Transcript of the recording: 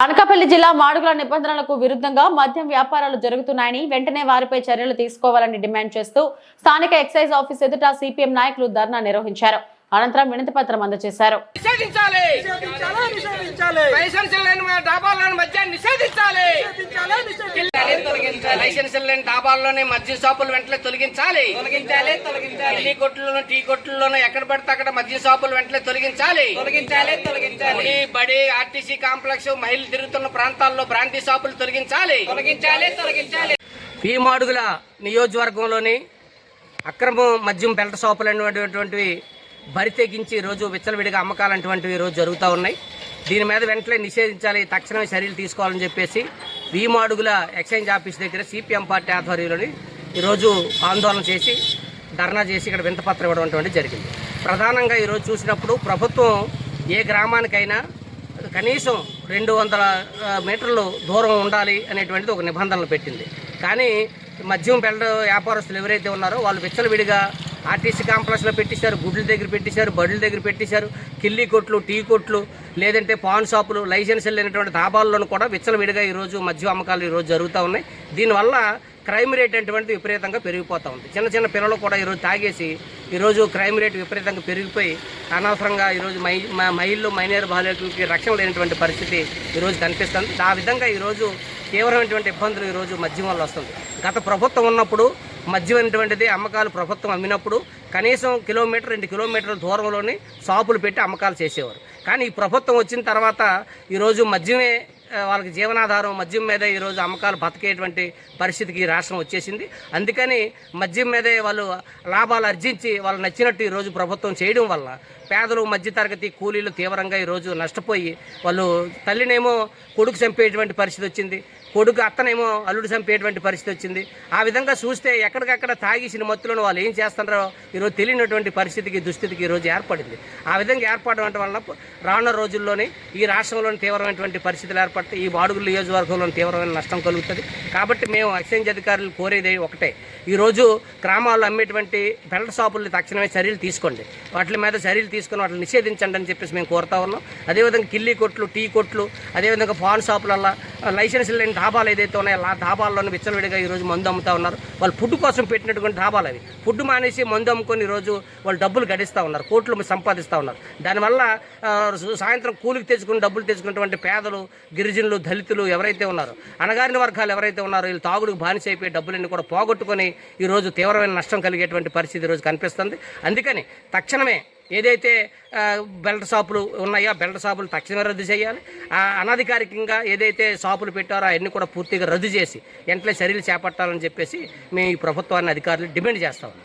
అనకాపల్లి జిల్లా మాడుగుల నిబంధనలకు విరుద్ధంగా మద్యం వ్యాపారాలు జరుగుతున్నాయని వెంటనే వారిపై చర్యలు తీసుకోవాలని డిమాండ్ చేస్తూ స్థానిక ఎక్సైజ్ ఆఫీస్ ఎదుట సిపిఎం నాయకులు ధర్నా నిర్వహించారు. అనంతరం వినతి పత్రం అందజేశారు. నిషేధించాలి. నిషేధించాలి. నిషేధించాలి. లైసెన్స్ లేని డాబాల్లోని మద్యం షాపులు వెంటనే తొలగించాలి. తొలగించాలి తొలగించాలి. టీ కొట్లలో టీ కొట్లలోనూ ఎక్కడ పడితే అక్కడ మద్యం షాపులు వెంటనే తొలగించాలి. తొలగించాలి తొలగించాలి. బడి ఆర్టీసీ కాంప్లెక్స్ మహిళలు తిరుగుతున్న ప్రాంతాల్లో బ్రాంతి షాపులు తొలగించాలి. తొలగించాలి తొలగించాలి. భీమాడుగుల నియోజకవర్గంలోని అక్రమం మద్యం బెల్ట్ షాపులు అనేటువంటివి బరి తెగించి రోజు విచ్చలవిడిగా అమ్మకాలు అటువంటివి రోజు జరుగుతూ ఉన్నాయి. దీని మీద వెంటనే నిషేధించాలి తక్షణమే చర్యలు తీసుకోవాలని చెప్పేసి భీమాడుగుల ఎక్స్చేంజ్ ఆఫీస్ దగ్గర సిపిఎం పార్టీ ఆధ్వర్యంలోని ఈరోజు ఆందోళన చేసి ధర్నా చేసి ఇక్కడ వింతపత్రం ఇవ్వడం జరిగింది. ప్రధానంగా ఈరోజు చూసినప్పుడు ప్రభుత్వం ఏ గ్రామానికైనా కనీసం రెండు వందల మీటర్లు దూరం ఉండాలి అనేటువంటిది ఒక నిబంధనలు పెట్టింది. కానీ మద్యం బెల్ట్ వ్యాపారస్తులు ఎవరైతే ఉన్నారో వాళ్ళు విచ్చలవిడిగా ఆర్టీసీ కాంప్లెక్స్లో పెట్టేశారు గుడ్ల దగ్గర పెట్టేశారు బడుల దగ్గర పెట్టేశారు కిల్లి కొట్లు టీ కొట్లు లేదంటే పాన్ షాపులు లైసెన్స్ లేనటువంటి దాబాల్లోనూ కూడా విచ్చలవిడిగా ఈరోజు మద్యం అమ్మకాలు ఈరోజు జరుగుతూ ఉన్నాయి. దీనివల్ల క్రైమ్ రేట్ అటువంటిది విపరీతంగా పెరిగిపోతూ ఉంది. చిన్న చిన్న పిల్లలు కూడా ఈరోజు తాగేసి ఈరోజు క్రైమ్ రేట్ విపరీతంగా పెరిగిపోయి అనవసరంగా ఈరోజు మై మహిళలు మైనర్ బాలికలకి రక్షణ లేనటువంటి పరిస్థితి ఈరోజు కనిపిస్తుంది. ఆ విధంగా ఈరోజు తీవ్రమైనటువంటి ఇబ్బందులు ఈరోజు మద్యం వల్ల వస్తుంది. గత ప్రభుత్వం ఉన్నప్పుడు మద్యం అనేటువంటిది అమ్మకాలు ప్రభుత్వం అమ్మినప్పుడు కనీసం కిలోమీటర్ రెండు కిలోమీటర్ల దూరంలోనే షాపులు పెట్టి అమ్మకాలు చేసేవారు. కానీ ఈ ప్రభుత్వం వచ్చిన తర్వాత ఈరోజు మద్యమే వాళ్ళకి జీవనాధారం మద్యం మీద ఈరోజు అమ్మకాలు బతికేటువంటి పరిస్థితికి రాష్ట్రం వచ్చేసింది. అందుకని మద్యం మీదే వాళ్ళు లాభాలు అర్జించి వాళ్ళు నచ్చినట్టు ఈరోజు ప్రభుత్వం చేయడం వల్ల పేదలు మధ్యతరగతి కూలీలు తీవ్రంగా ఈరోజు నష్టపోయి వాళ్ళు తల్లినేమో కొడుకు చంపేటువంటి పరిస్థితి వచ్చింది. కొడుకు అత్తనేమో అల్లుడు చంపేటువంటి పరిస్థితి వచ్చింది. ఆ విధంగా చూస్తే ఎక్కడికక్కడ తాగేసిన మత్తులను వాళ్ళు ఏం చేస్తున్నారో ఈరోజు తెలియనటువంటి పరిస్థితికి దుస్థితికి ఈరోజు ఏర్పడింది. ఆ విధంగా ఏర్పడడం వల్ల రానున్న రోజుల్లోనే ఈ రాష్ట్రంలోని తీవ్రమైనటువంటి పరిస్థితులు ఏర్పడతాయి ఈ బాడుగుల నియోజకవర్గంలో తీవ్రమైన నష్టం కలుగుతుంది. కాబట్టి మేము ఎక్సైజ్ అధికారులు కోరేది ఒకటే. ఈరోజు గ్రామాల్లో అమ్మేటువంటి బెల్ట్ షాపుల్ని తక్షణమే చర్యలు తీసుకోండి. వాటి మీద చర్యలు తీసుకుని వాటిని నిషేధించండి అని చెప్పేసి మేము కోరుతా ఉన్నాం. అదేవిధంగా కిల్లి కొట్లు టీ కొట్లు అదేవిధంగా పాన్ షాపులల్లో లైసెన్స్ లేని ధాబాలు ఏదైతే ఉన్నాయో ఆ ధాబాల్లోనే విచ్చలవిడిగా ఈరోజు మందు అమ్ముతా ఉన్నారు. వాళ్ళు ఫుడ్ కోసం పెట్టినటువంటి ధాబాలు అవి. ఫుడ్ మానేసి మందు అమ్ముకొని ఈరోజు వాళ్ళు డబ్బులు గడిస్తూ ఉన్నారు. కోట్లు సంపాదిస్తూ ఉన్నారు. దానివల్ల సాయంత్రం కూలికి తెచ్చుకుని డబ్బులు తెచ్చుకున్నటువంటి పేదలు గిరిజనులు దళితులు ఎవరైతే ఉన్నారో అనగారిన వర్గాలు ఎవరైతే ఉన్నారో వీళ్ళు తాగుడుకు బానిస అయిపోయి డబ్బులన్నీ కూడా పోగొట్టుకొని ఈరోజు తీవ్రమైన నష్టం కలిగేటువంటి పరిస్థితి ఈరోజు కనిపిస్తుంది. అందుకని తక్షణమే ఏదైతే బెల్ట్ షాపులు ఉన్నాయో బెల్ట్ షాపులు తక్షణమే రద్దు చేయాలి. అనధికారికంగా ఏదైతే షాపులు పెట్టారో అవన్నీ కూడా పూర్తిగా రద్దు చేసి వెంటనే చర్యలు చేపట్టాలని చెప్పేసి మేము ఈ ప్రభుత్వాన్ని అధికారులు డిమాండ్ చేస్తాం